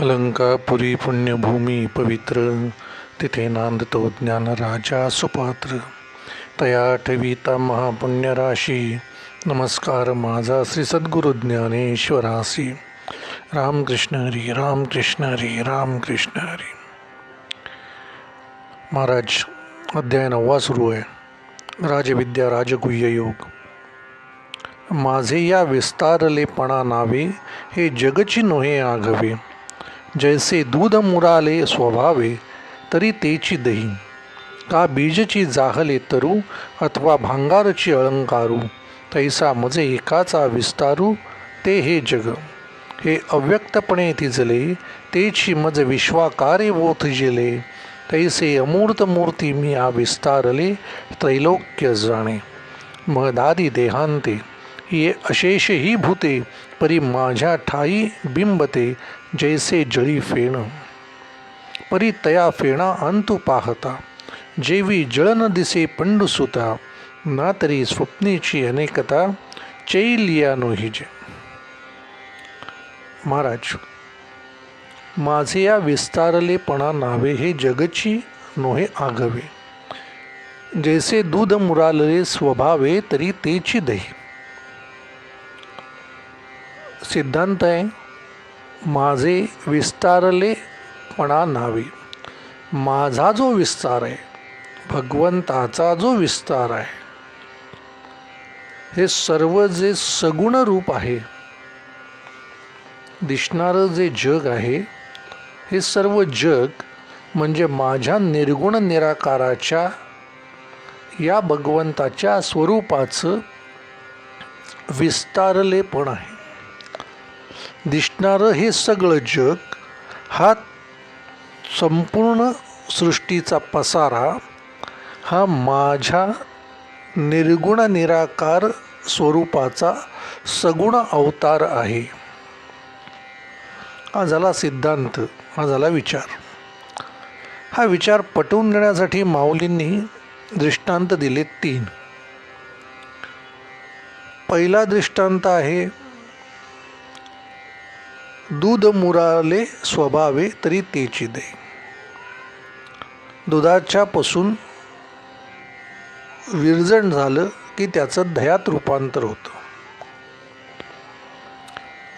अलंकापुरी पुण्यभूमी पवित्र तिथे नांदतो ज्ञान राजा सुपात्र। तया ठेविता महापुण्यराशी। नमस्कार, माझा श्री सद्गुरु ज्ञानेश्वरासी। रामकृष्ण हरी रामकृष्ण हरी रामकृष्ण हरी। महाराज, अध्याय नववा सुरू आहे। राजविद्या राजगुह्य योग। माझे या विस्तारलेपणा नावे हे जगची नोहे आघवे जैसे दूध मुराले स्वभावे तरी तेची दही. का बीजची जाहले तरू अथवा भांगारची अलंकारू तैसा मजे एकाचा विस्तारू ते हे जग. हे अव्यक्तपणे तिजले तेची मज विश्वाकारे वोथजिले तैसे अमूर्त मूर्ती मी आ विस्तारले त्रैलोक्य जाणे. महदादी देहांते. ये अशेष ही भूते परी माझ्या ठाई बिंबते जैसे जळी फेण. परी तया फेणा अंतु पाहता जेवी जळन दिसे पंडुसुता ना तरी स्वप्नेची अनेकता चैलिया नोहिजे महाराज माझे या विस्तारलेपणा नावे हे जगची नोहे आघवे जैसे दूध मुरालले स्वभावे तरी तेची दही. सिद्धांत आहे माझे विस्तारलेपणा नावे माझा जो विस्तार आहे भगवंताचा जो विस्तार आहे हे सर्व जे सगुण रूप आहे दिसणारं जे जग आहे हे सर्व जग म्हणजे माझ्या निर्गुण निराकाराच्या या भगवंताच्या स्वरूपाचं विस्तारलेपण आहे. दिसणारं हे सगळं जग हा संपूर्ण सृष्टीचा पसारा हा माझ्या निर्गुण निराकार स्वरूपाचा सगुण अवतार आहे. हा झाला सिद्धांत हा झाला विचार. हा विचार पटवून देण्यासाठी माऊलींनी दृष्टांत दिले तीन. पहिला दृष्टांत आहे दूध मुराले स्वभावे तरी तेची दे. दुधाच्या पासून विरजण झालं की त्याचं दह्यात रूपांतर होतं.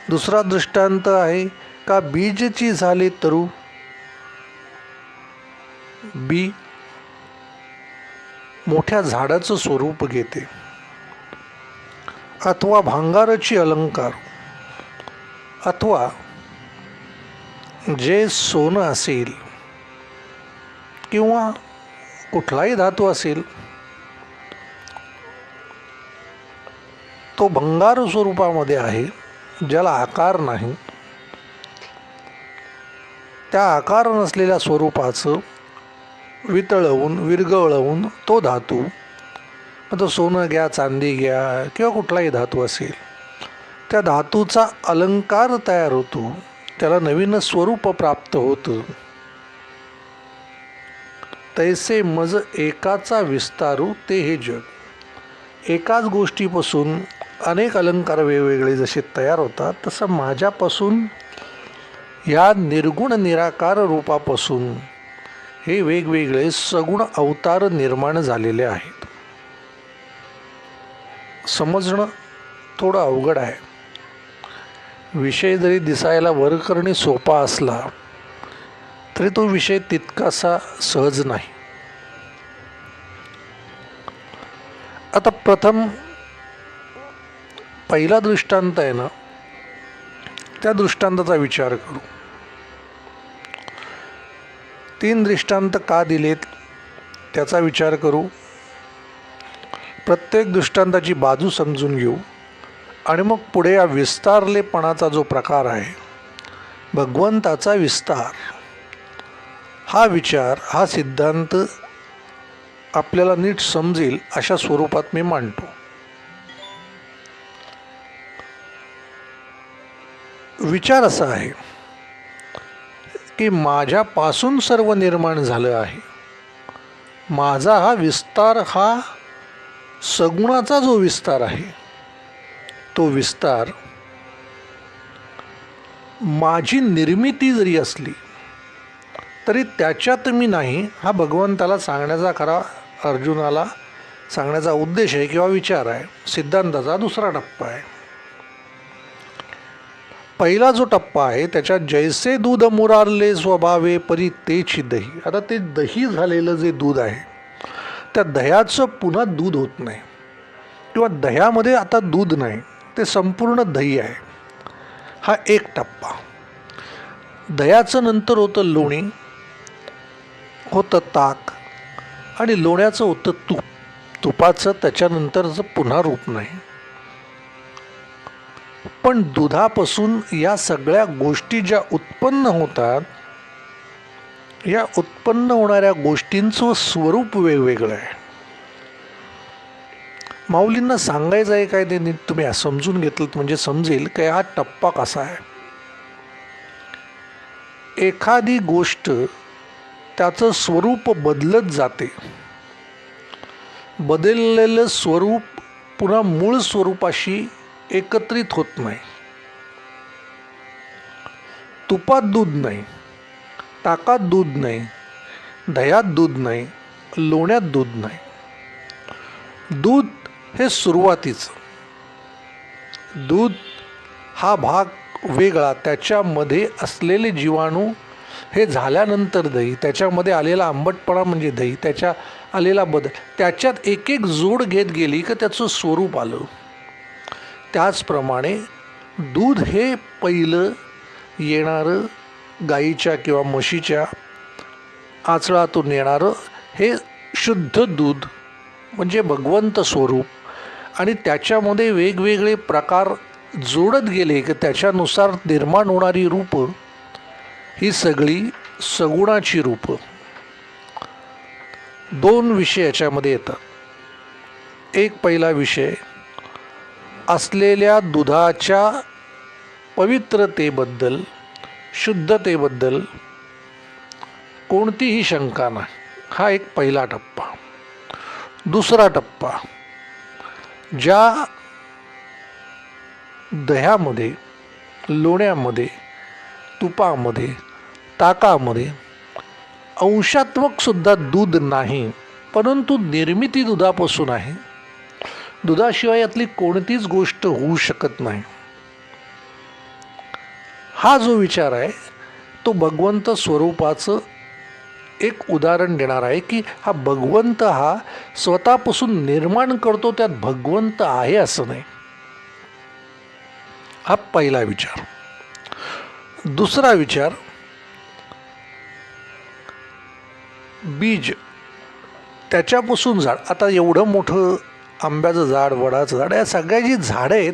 दुसरा दृष्टांत आहे का बीजची झाले तरू? बी मोठ्या झाडाचं स्वरूप घेते. अथवा भांगाराची अलंकार. अथवा जे सोनं असेल किंवा कुठलाही धातू असेल तो भंगार स्वरूपामध्ये आहे ज्याला आकार नाही. त्या आकार नसलेल्या स्वरूपाचं वितळवून विरगळवून तो धातू आता सोनं घ्या चांदी घ्या किंवा कुठलाही धातू असेल त्या धातूचा अलंकार तयार होतो. त्याला नवीन स्वरूप प्राप्त होतं. तैसे मज एकाचा विस्तारू ते हे जग. एकाच गोष्टीपासून अनेक अलंकार वेगवेगळे जसे तयार होतात तसं माझ्यापासून या निर्गुण निराकार रूपापासून हे वेगवेगळे सगुण अवतार निर्माण झालेले आहेत. समजणं थोडं अवघड आहे. विषय जरी दिसायला वरकरणी सोपा असला तरी तो विषय तितकासा सहज नाही. आता प्रथम पहिला दृष्टांत आहे ना त्या दृष्टांताचा विचार करू. तीन दृष्टांत का दिलेत त्याचा विचार करू. प्रत्येक दृष्टांताची बाजू समजून घेऊ. आणि मग पुढे या विस्तारलेपणाचा जो प्रकार आहे भगवंताचा विस्तार हा विचार हा सिद्धांत आपल्याला नीट समजेल अशा स्वरूपात मी मांडतो. विचार असा आहे की माझ्यापासून सर्व निर्माण झालं आहे. माझा हा विस्तार हा सगुणाचा जो विस्तार आहे तो विस्तार माझी निर्मिती जरी असली तरी त्याच्यात मी नाही. हा भगवंताला सांगण्याचा खरा अर्जुनाला सांगण्याचा उद्देश आहे किंवा विचार आहे. सिद्धांताचा दुसरा टप्पा आहे. पहिला जो टप्पा आहे त्याच्यात जैसे दूध मुरारले स्वभावे परी तेची दही. आता ते दही झालेलं जे दूध आहे त्या दह्याचं पुन्हा दूध होत नाही. किंवा दह्यामध्ये आता दूध नाही. ते संपूर्ण दही आहे. हा एक टप्पा. दह्याचं नंतर होतं लोणी होतं ताक आणि लोण्याचं होतं तूप. तुपाचं त्याच्यानंतरचं पुन्हा रूप नाही. पण दुधापासून या सगळ्या गोष्टी ज्या उत्पन्न होतात या उत्पन्न होणाऱ्या गोष्टींचं स्वरूप वेगवेगळं आहे. माऊलींना सांगायचं आहे काय ते नीट तुम्ही समजून घेतलं म्हणजे समजेल की हा टप्पा कसा आहे. एखादी गोष्ट त्याचं स्वरूप बदलत जाते. बदललेलं स्वरूप पुन्हा मूळ स्वरूपाशी एकत्रित होत नाही. तुपात दूध नाही ताकात दूध नाही दह्यात दूध नाही लोण्यात दूध नाही. दूध हे सुरुवातीचं. दूध हा भाग वेगळा त्याच्यामध्ये असलेले जीवाणू हे झाल्यानंतर दही त्याच्यामध्ये आलेला आंबटपणा म्हणजे दही त्याच्या आलेला बदल त्याच्यात एक एक जोड घेत गेली का त्याचं स्वरूप आलं. त्याचप्रमाणे दूध हे पहिलं येणारं गाईच्या किंवा म्हशीच्या आचळातून येणारं हे शुद्ध दूध म्हणजे भगवंत स्वरूप. आणि त्याच्यामध्ये वेगवेगळे प्रकार जोडत गेले की त्याच्यानुसार निर्माण होणारी रूपं ही सगळी सगुणाची रूपं. दोन विषय याच्यामध्ये येतात. एक पहिला विषय असलेल्या दुधाच्या पवित्रतेबद्दल शुद्धतेबद्दल कोणतीही शंका नाही. हा एक पहिला टप्पा. दुसरा टप्पा ज्या दह्यामध्ये लोण्यामध्ये तुपामध्ये ताकामध्ये अंशात्मकसुद्धा दूध नाही परंतु निर्मिती दुधापासून आहे. दुधाशिवाय यातली कोणतीच गोष्ट होऊ शकत नाही. हा जो विचार आहे तो भगवंत स्वरूपाचं एक उदाहरण देणार आहे की हा भगवंत हा स्वतःपासून निर्माण करतो त्यात भगवंत आहे असं नाही. हा पहिला विचार. दुसरा विचार बीज त्याच्यापासून झाड. आता एवढं मोठं आंब्याचं झाड वडाचं झाड या सगळ्या जी झाडं आहेत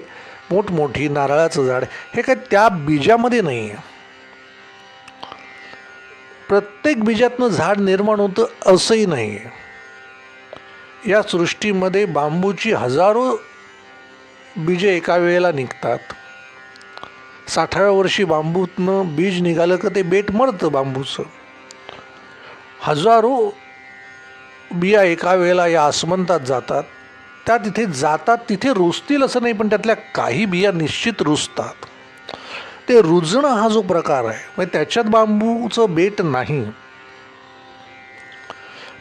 मोठमोठी नारळाचं झाड हे काय त्या बीजामध्ये नाही आहे प्रत्येक बीजातनं झाड निर्माण होतं असंही नाही आहे या सृष्टीमध्ये बांबूची हजारो बीजे एका वेळेला निघतात. साठाव्या वर्षी बांबूतनं बीज निघालं का ते बेट मरतं बांबूचं. हजारो बिया एका वेळेला या आसमंतात जातात. त्या तिथे जातात तिथे रुजतील असं नाही पण त्यातल्या काही बिया निश्चित रुजतात. ते रुजणं हा जो प्रकार आहे म्हणजे त्याच्यात बांबूचं बेट नाही.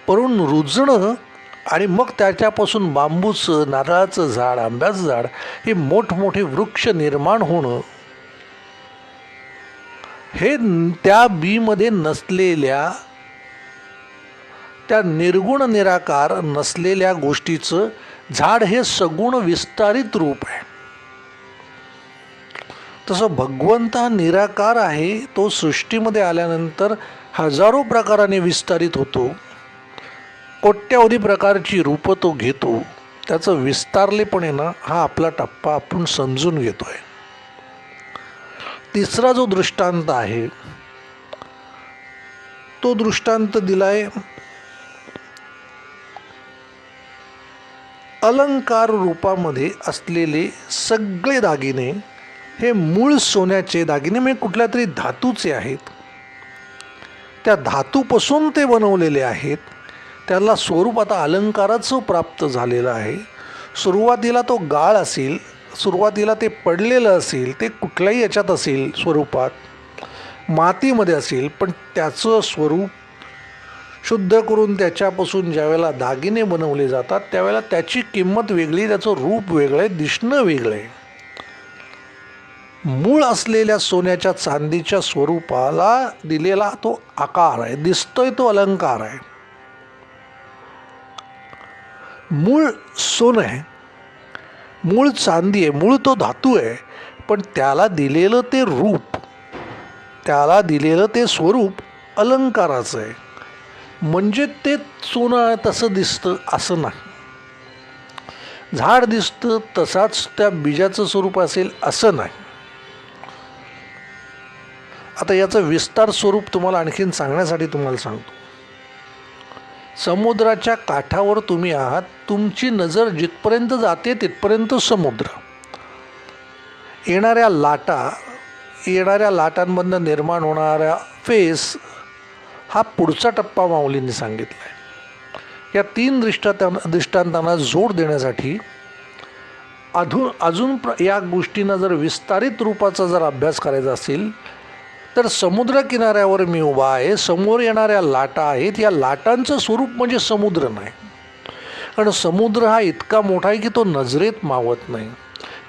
परंतु रुजणं आणि मग त्याच्यापासून बांबूचं नारळाचं झाड आंब्याचं झाड हे मोठमोठे वृक्ष निर्माण होणं हे त्या बीमध्ये नसलेल्या त्या निर्गुण निराकार नसलेल्या गोष्टीचं झाड हे सगुण विस्तारित रूप आहे. तसं भगवंत हा निराकार आहे तो सृष्टीमध्ये आल्यानंतर हजारो प्रकाराने विस्तारित होतो. कोट्यावधी प्रकारची रूपं तो घेतो. त्याचं विस्तारलेपण आहे ना हा आपला टप्पा आपण समजून घेतो आहे तिसरा जो दृष्टांत आहे तो दृष्टांत दिलाय अलंकार रूपामध्ये असलेले सगळे दागिने हे मूळ सोन्याचे दागिने म्हणजे कुठल्या तरी धातूचे आहेत. त्या धातूपासून ते बनवलेले आहेत. त्याला स्वरूप आता अलंकाराचं प्राप्त झालेलं आहे. सुरुवातीला तो गाळ असेल सुरुवातीला ते पडलेलं असेल ते कुठल्याही याच्यात असेल स्वरूपात मातीमध्ये असेल पण त्याचं स्वरूप शुद्ध करून त्याच्यापासून ज्यावेळेला दागिने बनवले जातात त्यावेळेला त्याची किंमत वेगळी त्याचं रूप वेगळं आहे दिसणं वेगळं आहे. मूळ असलेल्या सोन्याच्या चांदीच्या स्वरूपाला दिलेला तो आकार आहे दिसतोय तो अलंकार आहे. मूळ सोनं आहे मूळ चांदी आहे मूळ तो धातू आहे पण त्याला दिलेलं ते रूप त्याला दिलेलं ते स्वरूप अलंकाराचं आहे. म्हणजे ते सोनं आहे तसं दिसतं असं नाही. झाड दिसतं तसाच त्या बीजाचं स्वरूप असेल असं नाही. आता याचं विस्तार स्वरूप तुम्हाला आणखीन सांगण्यासाठी तुम्हाला सांगतो. समुद्राच्या काठावर तुम्ही आहात तुमची नजर जिथपर्यंत जाते तिथपर्यंत समुद्र. येणाऱ्या लाटा येणाऱ्या लाटांमधनं निर्माण होणाऱ्या फेस हा पुढचा टप्पा माऊलींनी सांगितला आहे या तीन दृष्टांत दृष्टांतांना जोड देण्यासाठी अधून अजून प्र या गोष्टींना जर विस्तारित रूपाचा जर अभ्यास करायचा असेल तर समुद्रकिनाऱ्यावर मी उभा आहे समोर येणाऱ्या लाटा आहेत या लाटांचं स्वरूप म्हणजे समुद्र नाही. कारण समुद्र हा इतका मोठा आहे की तो नजरेत मावत नाही.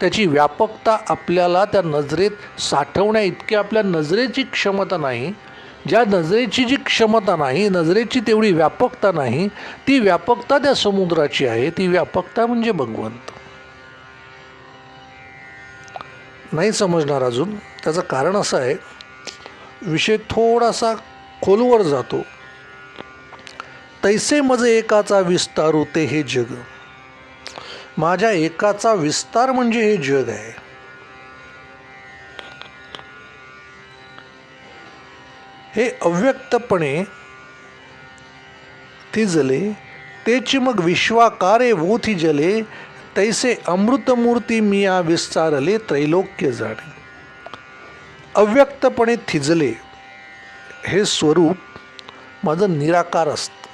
त्याची व्यापकता आपल्याला त्या नजरेत साठवण्या इतकी आपल्या नजरेची क्षमता नाही. ज्या नजरेची जी क्षमता नाही नजरेची तेवढी व्यापकता नाही ती व्यापकता त्या समुद्राची आहे ती व्यापकता म्हणजे भगवंत. नाही समजणार अजून. त्याचं कारण असं आहे विषय थोडासा खोलवर जातो. तैसे मजे एकाचा विस्तार होते हे जग. माझ्या एकाचा विस्तार म्हणजे हे जग आहे. हे अव्यक्तपणे थिजले तेची मग विश्वाकारे वोथी जले तैसे अमृतमूर्ती मिया विस्तारले त्रैलोक्य जाणे. अव्यक्तपणे थिजले हे स्वरूप माझं निराकार असतं.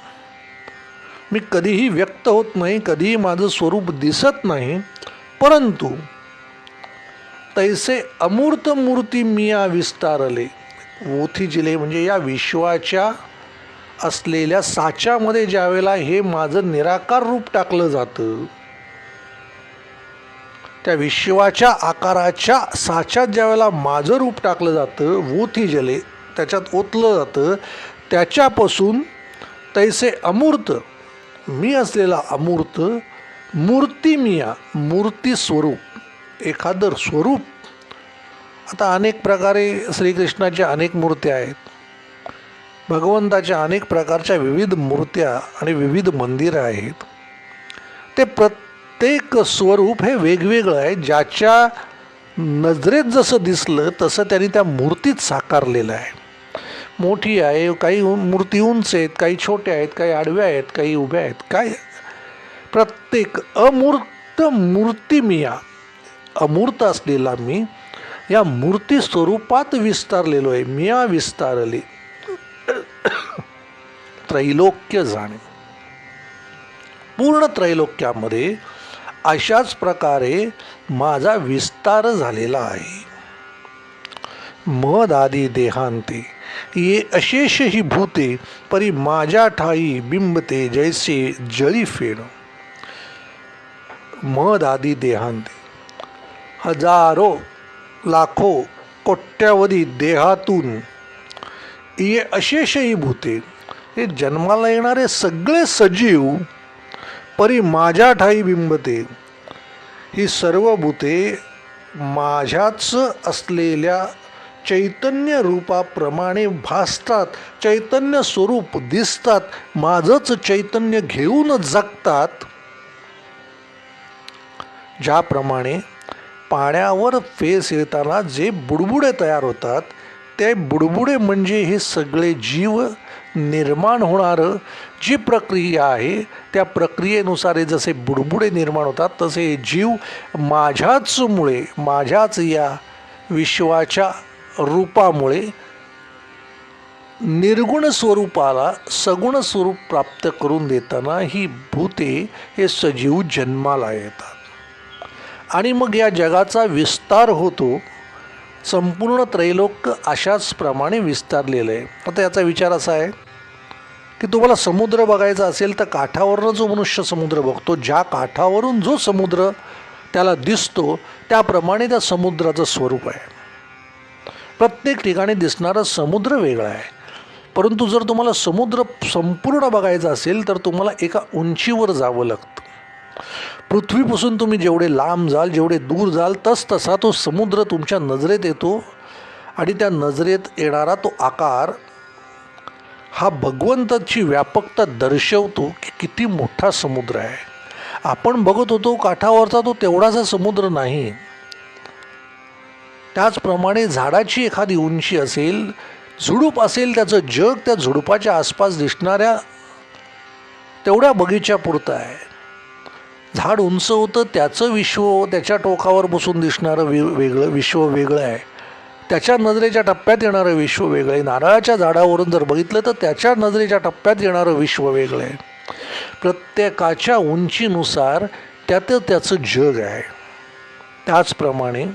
मी कधीही व्यक्त होत नाही कधीही माझं स्वरूप दिसत नाही परंतु तैसे अमूर्त मूर्ती मिया विस्तारले. ओथी जिले म्हणजे या विश्वाच्या असलेल्या साच्यामध्ये ज्यावेळेला हे माझं निराकार रूप टाकलं जातं त्या विश्वाच्या आकाराच्या साच्यात ज्यावेळेला माझं रूप टाकलं जातं वोथी जले त्याच्यात ओतलं जातं त्याच्यापासून तैसे अमूर्त मी असलेला अमूर्त मूर्ती मिया मूर्ती स्वरूप एखादं स्वरूप. आता अनेक प्रकारे श्रीकृष्णाच्या अनेक मूर्त्या आहेत. भगवंताच्या अनेक प्रकारच्या विविध मूर्त्या आणि विविध मंदिरं आहेत. ते प्रत्येक स्वरूप हे वेगवेगळं आहे. ज्याच्या नजरेत जसं दिसलं तसं त्यांनी त्या मूर्तीत साकारलेलं आहे. मोठी आहे काही मूर्ती उंच आहेत काही छोट्या आहेत काही आडव्या आहेत काही उभ्या आहेत काय? प्रत्येक अमूर्त मूर्ती मिया अमूर्त असलेला मी या मूर्ती स्वरूपात विस्तारलेलो आहे. मिया विस्तारली. त्रैलोक्य जाणे. पूर्ण त्रैलोक्यामध्ये अशाच प्रकारे माझा विस्तार झालेला आहे. मद आदी देहांते ये अशेष ही भूते परी माझ्या ठाई बिंबते जैसे जळी फेण. मद आदी देहांते हजारो लाखो कोट्यावधी देहातून ये अशेषही भूते हे जन्माला येणारे सगळे सजीव परी माझ्या ठाई बिंबते. ही सर्व भूते माझ्याच असलेल्या चैतन्य रूपाप्रमाणे भासतात चैतन्य स्वरूप दिसतात माझंच चैतन्य घेऊन जगतात. ज्याप्रमाणे पाण्यावर फेस येताना जे बुडबुडे तयार होतात ते बुडबुडे म्हणजे हे सगळे जीव निर्माण होणारं जी प्रक्रिया आहे त्या प्रक्रियेनुसार जसे बुडबुडे निर्माण होतात तसे जीव माझ्याचमुळे माझ्याच या विश्वाच्या रूपामुळे निर्गुण स्वरूपाला सगुण स्वरूप प्राप्त करून देताना ही भूते हे सजीव जन्माला येतात. आणि मग या जगाचा विस्तार होतो संपूर्ण त्रैलोक्य अशाच प्रमाणे विस्तारलेलं आहे. आता याचा विचार असा आहे की तुम्हाला समुद्र बघायचा असेल तर काठावरनं जो मनुष्य समुद्र बघतो ज्या काठावरून जो समुद्र त्याला दिसतो त्याप्रमाणे त्या समुद्राचं स्वरूप आहे. प्रत्येक ठिकाणी दिसणारा समुद्र वेगळा आहे. परंतु जर तुम्हाला समुद्र संपूर्ण बघायचा असेल तर तुम्हाला एका उंचीवर जावं लागतं. पृथ्वीपासून तुम्ही जेवढे लांब जाल जेवढे दूर जाल तस तसा तो समुद्र तुमच्या नजरेत येतो आणि त्या नजरेत येणारा तो आकार हा भगवंताची व्यापकता दर्शवतो की किती मोठा समुद्र आहे. आपण बघत होतो काठावरचा तो तेवढासा समुद्र नाही. त्याचप्रमाणे झाडाची एखादी उंची असेल झुडूप असेल त्याचं जग त्या झुडुपाच्या आसपास दिसणाऱ्या तेवढ्या बगीच्यापुरतं आहे. झाड उंच होतं त्याचं विश्व त्याच्या टोकावर बसून दिसणारं वे वेगळं विश्व वेगळं आहे. त्याच्या नजरेच्या टप्प्यात येणारं विश्व वेगळं. आहे नारळाच्या झाडावरून जर बघितलं तर त्याच्या नजरेच्या टप्प्यात येणारं विश्व वेगळं. आहे प्रत्येकाच्या उंचीनुसार त्यात त्याचं जग आहे. त्याचप्रमाणे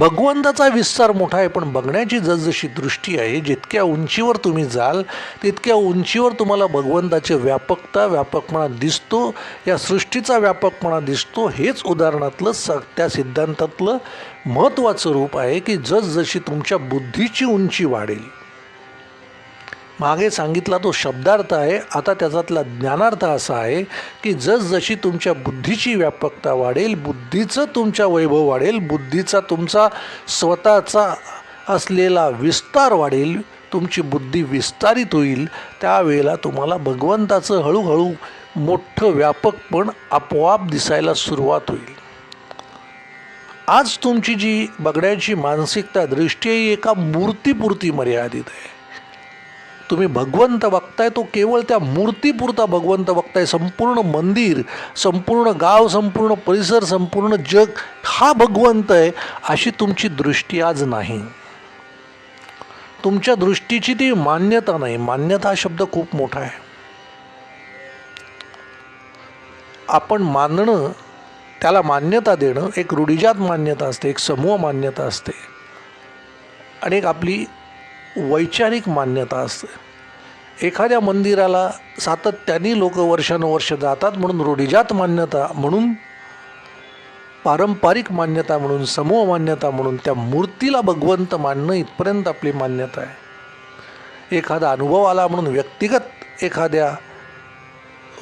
भगवंताचा विस्तार मोठा आहे पण बघण्याची जसजशी दृष्टी आहे जितक्या उंचीवर तुम्ही जाल तितक्या उंचीवर तुम्हाला भगवंताची व्यापकता व्यापकपणा दिसतो. या सृष्टीचा व्यापकपणा दिसतो. हेच उदाहरणातलं स त्या सिद्धांतातलं महत्त्वाचं रूप आहे की जसजशी तुमच्या बुद्धीची उंची वाढेल. मागे सांगितला तो शब्दार्थ आहे आता त्याच्यातला ज्ञानार्थ असा आहे की जसजशी तुमच्या बुद्धीची व्यापकता वाढेल बुद्धीचं तुमच्या वैभव वाढेल बुद्धीचा तुमचा स्वतःचा असलेला विस्तार वाढेल तुमची बुद्धी विस्तारित होईल त्यावेळेला तुम्हाला भगवंताचं हळूहळू मोठं व्यापकपण आपोआप दिसायला सुरुवात होईल. आज तुमची जी बघण्याची मानसिकता दृष्टी एका मूर्तीपुरती मर्यादित आहे. तुम्ही भगवंत बघताय तो केवळ त्या मूर्तीपुरता भगवंत बघताय संपूर्ण मंदिर संपूर्ण गाव संपूर्ण परिसर संपूर्ण जग हा भगवंत आहे अशी तुमची दृष्टी आज नाही. तुमच्या दृष्टीची ती मान्यता नाही. मान्यता हा शब्द खूप मोठा आहे. आपण मानणं त्याला मान्यता देणं एक रूढीजात मान्यता असते एक समूह मान्यता असते. आणि एक आपली वैचारिक मान्यता असते. एखाद्या मंदिराला सातत्याने लोक वर्षानुवर्ष जातात म्हणून रूढिजात मान्यता म्हणून पारंपरिक मान्यता म्हणून समूह मान्यता म्हणून त्या मूर्तीला भगवंत मानणं इथपर्यंत आपली मान्यता आहे. एखादा अनुभव आला म्हणून व्यक्तिगत एखाद्या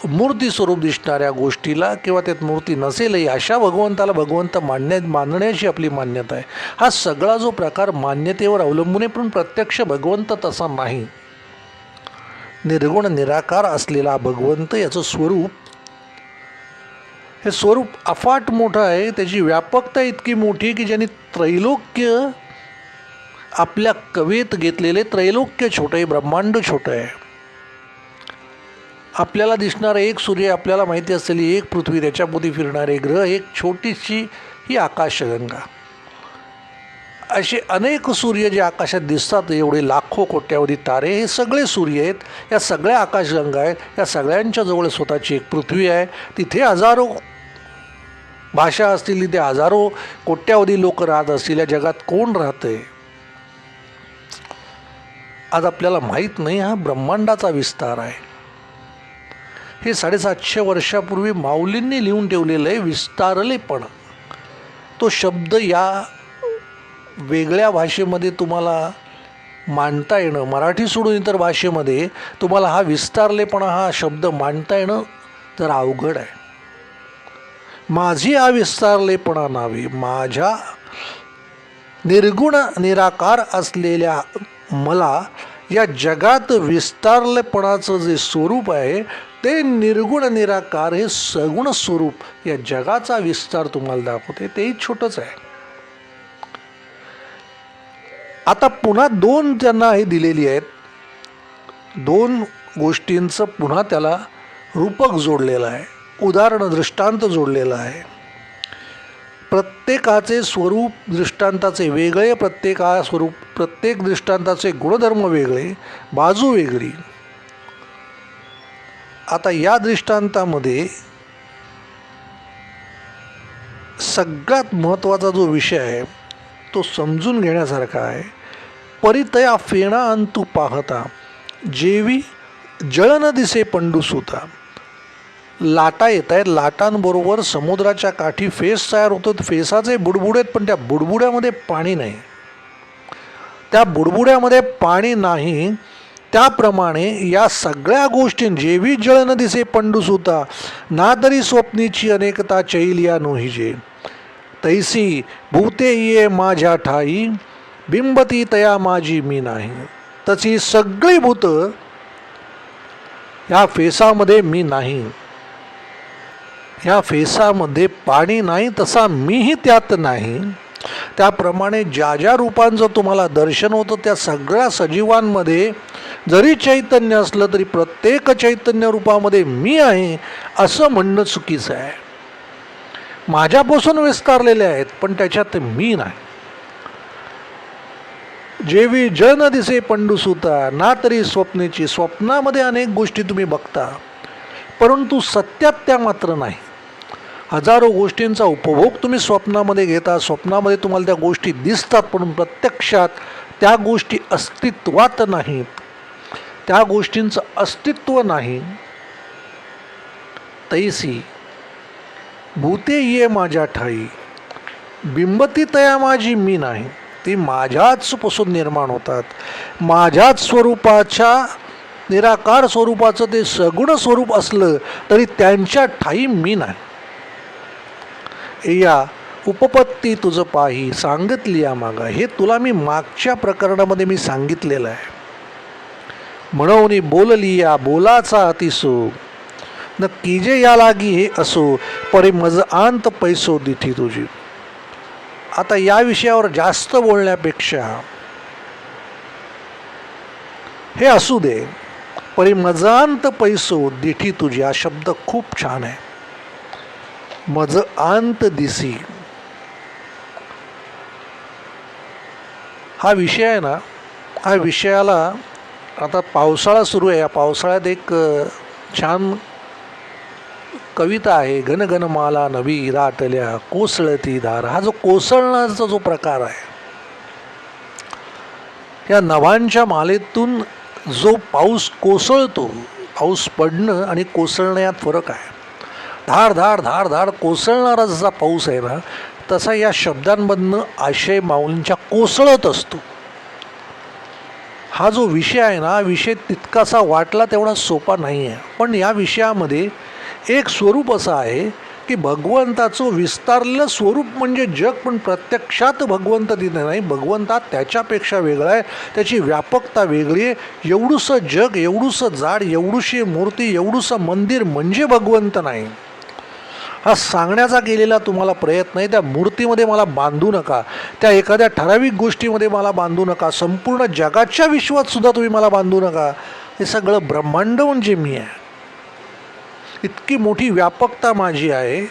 मूर्ती स्वरूप दिसणाऱ्या गोष्टीला किंवा त्यात मूर्ती नसेलही अशा भगवंताला भगवंत मानण्या मानण्याची आपली मान्यता आहे. हा सगळा जो प्रकार मान्यतेवर अवलंबून आहे पण प्रत्यक्ष भगवंत तसा नाही. निर्गुण निराकार असलेला भगवंत याचं स्वरूप हे स्वरूप अफाट मोठं आहे त्याची व्यापकता इतकी मोठी की ज्यांनी त्रैलोक्य आपल्या कवेत घेतलेले त्रैलोक्य छोटं आहे ब्रह्मांड छोटं आहे. आपल्याला दिसणारा एक सूर्य आपल्याला माहिती असलेली एक पृथ्वी त्याच्यामध्ये फिरणारे ग्रह एक छोटीशी ही आकाशगंगा. असे अनेक सूर्य जे आकाशात दिसतात एवढे लाखो कोट्यावधी तारे हे सगळे सूर्य आहेत. या सगळ्या आकाशगंगा आहेत. या सगळ्यांच्या जवळ स्वतःची एक पृथ्वी आहे. तिथे हजारो भाषा असतील तिथे हजारो कोट्यावधी लोक राहत असतील. या जगात कोण राहतंय? आज आपल्याला माहीत नाही हा ब्रह्मांडाचा विस्तार आहे. हे साडेसातशे वर्षापूर्वी माऊलींनी लिहून ठेवलेलं आहे विस्तारलेपण. तो शब्द या वेगळ्या भाषेमध्ये तुम्हाला मांडता येणं मराठी सोडून इतर भाषेमध्ये तुम्हाला हा विस्तारलेपणा हा शब्द मांडता येणं तर अवघड आहे. माझी हा विस्तारलेपणा नावे माझ्या निर्गुण निराकार असलेल्या मला या जगात विस्तारलेपणाचं जे स्वरूप आहे ते निर्गुण निराकार हे सगुण स्वरूप या जगाचा विस्तार तुम्हाला दाखवते. तेही छोटंच आहे. आता पुन्हा दोन त्यांना हे दिलेली आहेत. दोन गोष्टींचं पुन्हा त्याला रूपक जोडलेलं आहे. उदाहरण दृष्टांत जोडलेलं आहे. प्रत्येकाचे स्वरूप दृष्टांताचे वेगळे प्रत्येका स्वरूप प्रत्येक दृष्टांताचे गुणधर्म वेगळे बाजू वेगळी. आता या दृष्टांतामध्ये सगळ्यात महत्त्वाचा जो विषय आहे तो समजून घेण्यासारखा आहे. परितया फेणा अंतू पाहता जेवी जळन दिसे दिसे पंडूसुता लाटा येत आहेत लाटांबरोबर समुद्राच्या काठी फेस तयार होतो फेसाचे बुडबुडे आहेत पण त्या बुडबुड्यामध्ये पाणी नाही. त्या बुडबुड्यामध्ये पाणी नाही त्याप्रमाणे या सगळ्या गोष्टी जेवी जळ न दिसे पंडूसुता ना तरी स्वप्नीची अनेकता चैल या नोहिजे तैसी भूते ये माझ्या ठाई बिंबती तया माझी मी नाही. तशी सगळी भूतं ह्या फेसामध्ये मी नाही. ह्या फेसामध्ये पाणी नाही तसा मीही त्यात नाही. त्याप्रमाणे ज्या ज्या रूपांचं तुम्हाला दर्शन होतं त्या सगळ्या सजीवांमध्ये जरी चैतन्य असलं तरी प्रत्येक चैतन्य रूपामध्ये मी आहे असं म्हणणं चुकीचं आहे. माझ्यापासून विस्तारलेले आहेत पण त्याच्यात मी नाही. जेवी जन दिसे पंडूसुता ना तरी स्वप्नेची स्वप्नामध्ये अनेक गोष्टी तुम्ही बघता परंतु सत्यात त्या मात्र नाही. हजारो गोष्टींचा उपभोग तुम्ही स्वप्नामध्ये घेता स्वप्नामध्ये तुम्हाला त्या गोष्टी दिसतात पण प्रत्यक्षात त्या गोष्टी अस्तित्वात नाहीत. त्या गोष्टींचं अस्तित्व नाही. तैसी भूते ये माझ्या ठाई. बिंबती तया माझी मी नाही. ती माझ्याच पासून निर्माण होतात. माझ्याच स्वरूपाच्या निराकार स्वरूपाचं ते सगुण स्वरूप असलं तरी त्यांच्या ठाई मी नाही. या उपपत्ती तुझं पाही सांगितली या मागा. हे तुला मी मागच्या प्रकरणामध्ये मी सांगितलेलं आहे. म्हणून बोलली या बोलाचा अतिसो. न किजे या लागी हे असो परी मज आंत पैसो दिठी तुझी. आता या विषयावर जास्त बोलण्यापेक्षा हे असू दे परी मजांत पैसो दिठी तुझी. हा शब्द खूप छान आहे. मज आंत दिसी. हा विषय आहे ना हा विषयाला आता पावसाळा सुरू आहे. या पावसाळ्यात एक छान कविता आहे. घन नवी दाटल्या कोसळती धार. हा जो कोसळण्याचा जो प्रकार आहे या नवांच्या मालेतून जो पाऊस कोसळतो पाऊस पडणं आणि कोसळणं यात फरक आहे. धार धार धार धार कोसळणारा जसा पाऊस आहे ना तसा या शब्दांमधनं आशय माऊलींच्या कोसळत असतो. हा जो विषय आहे ना विषय तितकासा वाटला तेवढा सोपा नाही आहे. पण या विषयामध्ये एक स्वरूप असं आहे की भगवंताचं विस्तारलेलं स्वरूप म्हणजे जग पण प्रत्यक्षात भगवंत तिथे नाही. भगवंता त्याच्यापेक्षा वेगळा आहे त्याची व्यापकता वेगळी आहे. एवढूसं जग एवढूसं झाड एवढूशी मूर्ती एवढूसं मंदिर म्हणजे भगवंत नाही. हा सांगण्याचा केलेला तुम्हाला प्रयत्न आहे त्या मूर्तीमध्ये मला बांधू नका त्या एखाद्या ठराविक गोष्टीमध्ये मला बांधू नका संपूर्ण जगाच्या विश्वात सुद्धा तुम्ही मला बांधू नका. हे सगळं ब्रह्मांड म्हणजे मी आहे इतकी मोठी व्यापकता माझी आहे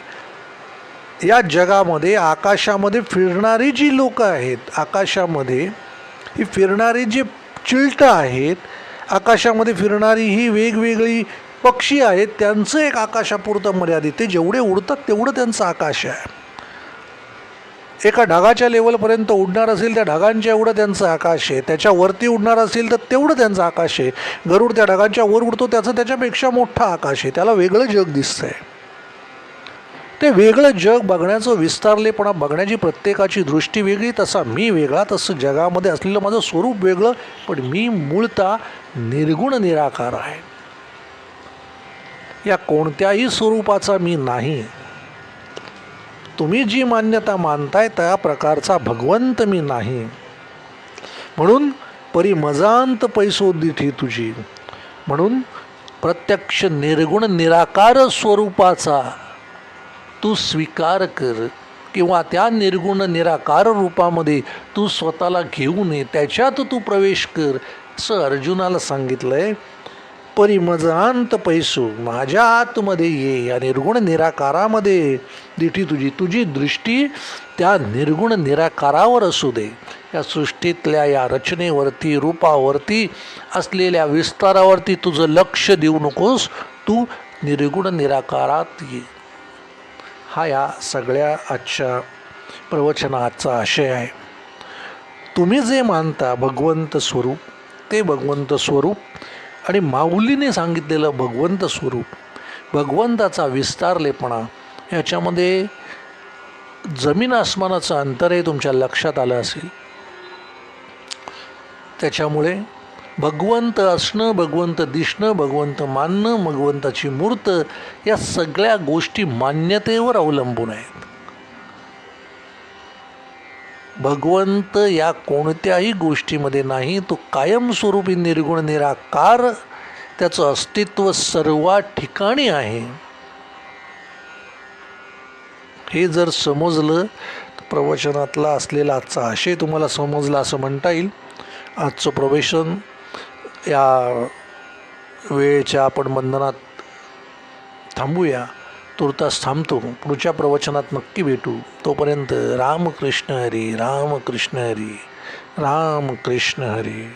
या जगामध्ये आकाशामध्ये फिरणारी जी लोकं आहेत आकाशामध्ये ही फिरणारी जी चिलटं आहेत आकाशामध्ये फिरणारी ही वेगवेगळी पक्षी आहेत त्यांचं एक आकाशापुरतं मर्यादित ते जेवढे उडतात तेवढं त्यांचं आकाश आहे. एका ढगाच्या लेवलपर्यंत उडणार असेल त्या ढगांच्या एवढं त्यांचं आकाश आहे. त्याच्यावरती उडणार असेल तर तेवढं त्यांचं आकाश आहे. गरुड त्या ढगांच्या वर उडतो त्याचं त्याच्यापेक्षा मोठं आकाश आहे. त्याला वेगळं जग दिसतंय. ते वेगळं जग बघण्याचं विस्तारलेपणा बघण्याची प्रत्येकाची दृष्टी वेगळी तसा मी वेगळा तसं जगामध्ये असलेलं माझं स्वरूप वेगळं पण मी मूळता निर्गुण निराकार आहे. या कोणत्याही स्वरूपाचा मी नाही. तुम्ही जी मान्यता मानताय त्या प्रकारचा भगवंत मी नाही. म्हणून परी मजांत पैसो तुझी. म्हणून प्रत्यक्ष निर्गुण निराकार स्वरूपाचा तू स्वीकार कर किंवा त्या निर्गुण निराकार रूपामध्ये तू स्वतःला घेऊन ये त्याच्यात तू प्रवेश कर असं अर्जुनाला सांगितलं आहे परिमजांत पैसू माझ्या आतमध्ये ये या निर्गुण निराकारामध्ये. दिठी तुझी तुझी दृष्टी त्या निर्गुण निराकारावर असू दे. या सृष्टीतल्या या रचनेवरती रूपावरती असलेल्या विस्तारावरती तुझं लक्ष देऊ नकोस. तू निर्गुण निराकारात ये. हा या सगळ्या आजच्या प्रवचनाचा आशय आहे. तुम्ही जे मानता भगवंत स्वरूप ते भगवंत स्वरूप आणि माऊलीने सांगितलेलं भगवंत स्वरूप भगवंताचा विस्तारलेपणा ह्याच्यामध्ये जमीन आसमानाचं अंतर हे तुमच्या लक्षात आलं असेल. त्याच्यामुळे भगवंत असणं भगवंत दिसणं भगवंत मानणं भगवंताची मूर्त या सगळ्या गोष्टी मान्यतेवर अवलंबून आहेत. भगवंत या कोणत्याही गोष्टीमध्ये नाही तो कायमस्वरूपी निर्गुण निराकार त्याचं अस्तित्व सर्व ठिकाणी आहे. हे जर समजलं तर प्रवचनातला असलेला आजचा आशय तुम्हाला समजला असं म्हणता येईल. आजचं प्रवेशन या वेळेच्या आपण बंधनात थांबूया. तुर्तास थांबतो. पुढच्या प्रवचनात नक्की भेटू. तोपर्यंत रामकृष्ण हरी रामकृष्ण हरी रामकृष्ण हरी.